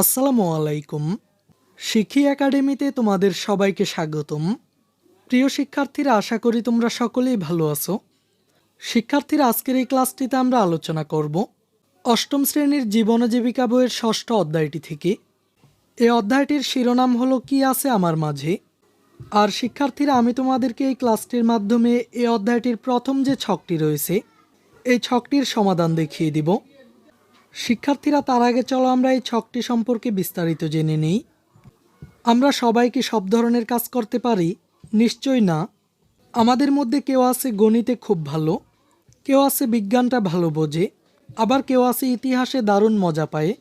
আসসালামু আলাইকুম। শিক্ষি একাডেমিতে তোমাদের সবাইকে স্বাগতম। প্রিয় শিক্ষার্থীরা, আশা করি তোমরা সকলেই ভালো আছো। শিক্ষার্থীরা, আজকের এই ক্লাসটিতে আমরা আলোচনা করব অষ্টম শ্রেণির জীবন জীবিকা বইয়ের ষষ্ঠ অধ্যায়টি থেকে। এই অধ্যায়টির শিরোনাম হলো, কি আছে আমার মাঝে? আর শিক্ষার্থীরা, আমি তোমাদেরকে এই ক্লাসটির মাধ্যমে এই অধ্যায়টির প্রথম যে ছকটি রয়েছে, এই ছকটির সমাধান দেখিয়ে দিব। শিক্ষার্থীরা তার আগে চলো আমরা এই ছকটি সম্পর্কে বিস্তারিত জেনে নিই। আমরা সবাই কি সব ধরনের কাজ করতে পারি? নিশ্চয় না। আমাদের মধ্যে কেউ আছে গণিতে খুব ভালো, কেউ আছে বিজ্ঞানটা ভালো বোঝে, আবার কেউ আছে ইতিহাসে দারুণ মজা পায়।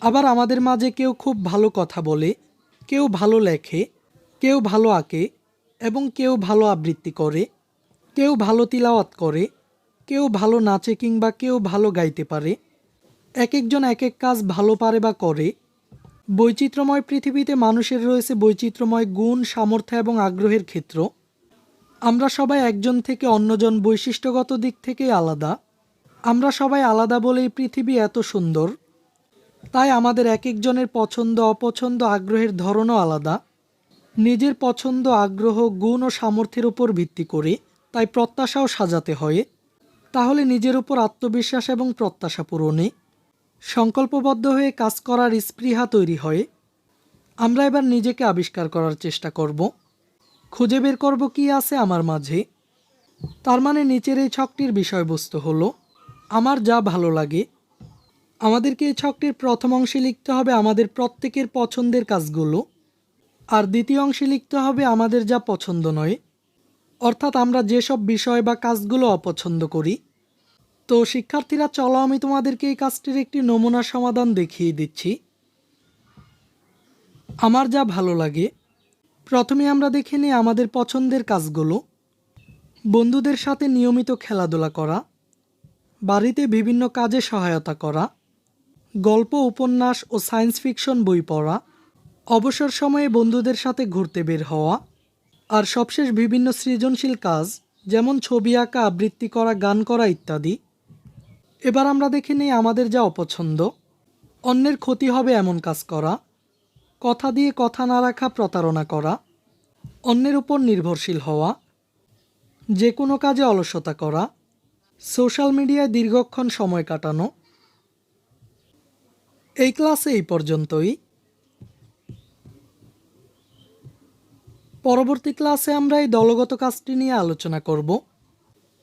আবার আমাদের মাঝে কেউ খুব ভালো কথা বলে, কেউ ভালো লেখে, কেউ ভালো আঁকে, এবং কেউ ভালো আবৃত্তি করে, কেউ ভালো তিলাওয়াত করে, কেউ ভালো নাচে কিংবা কেউ ভালো গাইতে পারে। এক একজন এক এক কাজ ভালো পারে বা করে। বৈচিত্র্যময় পৃথিবীতে মানুষের রয়েছে বৈচিত্র্যময় গুণ, সামর্থ্য এবং আগ্রহের ক্ষেত্র। আমরা সবাই একজন থেকে অন্যজন বৈশিষ্ট্যগত দিক থেকে আলাদা। আমরা সবাই আলাদা বলেই পৃথিবী এত সুন্দর। তাই আমাদের এক একজনের পছন্দ, অপছন্দ, আগ্রহের ধরনও আলাদা। নিজের পছন্দ, আগ্রহ, গুণ ও সামর্থ্যের উপর ভিত্তি করে, তাই প্রত্যাশাও সাজাতে হয়। তাহলে নিজের উপর আত্মবিশ্বাস এবং প্রত্যাশা পূরণে সংকল্পবদ্ধ হয়ে কাজ করার স্পৃহা তৈরি হয়। আমরা এবার নিজেকে আবিষ্কার করার চেষ্টা করব। খুঁজে বের করব কি আছে আমার মাঝে। তার মানে নিচের এই ছকটির বিষয়বস্তু হলো, আমার যা ভালো লাগে। আমাদেরকে এই ছকটির প্রথম অংশে লিখতে হবে আমাদের প্রত্যেকের পছন্দের কাজগুলো। আর দ্বিতীয় অংশে লিখতে হবে আমাদের যা পছন্দ নয়। অর্থাৎ আমরা যেসব বিষয় বা কাজগুলো অপছন্দ করি তো শিক্ষার্থীরা, চলো আমি তোমাদেরকে এই কাজটির একটি নমুনা সমাধান দেখিয়ে দিচ্ছি। আমার যা ভালো লাগে, প্রথমে আমরা দেখে নিই আমাদের পছন্দের কাজগুলো। বন্ধুদের সাথে নিয়মিত খেলাধুলা করা, বাড়িতে বিভিন্ন কাজে সহায়তা করা, গল্প, উপন্যাস ও সায়েন্স ফিকশন বই পড়া, অবসর সময়ে বন্ধুদের সাথে ঘুরতে বের হওয়া, আর সবশেষ বিভিন্ন সৃজনশীল কাজ, যেমন ছবি আঁকা, আবৃত্তি করা, গান করা ইত্যাদি। এবার আমরা দেখে নিই আমাদের যা অপছন্দ। অন্যের ক্ষতি হবে এমন কাজ করা। কথা দিয়ে কথা না রাখা, প্রতারণা করা। অন্যের উপর নির্ভরশীল হওয়া। যে কোনো কাজে অলসতা করা। সোশ্যাল মিডিয়ায় দীর্ঘক্ষণ সময় কাটানো। এই ক্লাসে এই পর্যন্তই। পরবর্তী ক্লাসে আমরা এই দলগত কাজটি নিয়ে আলোচনা করব।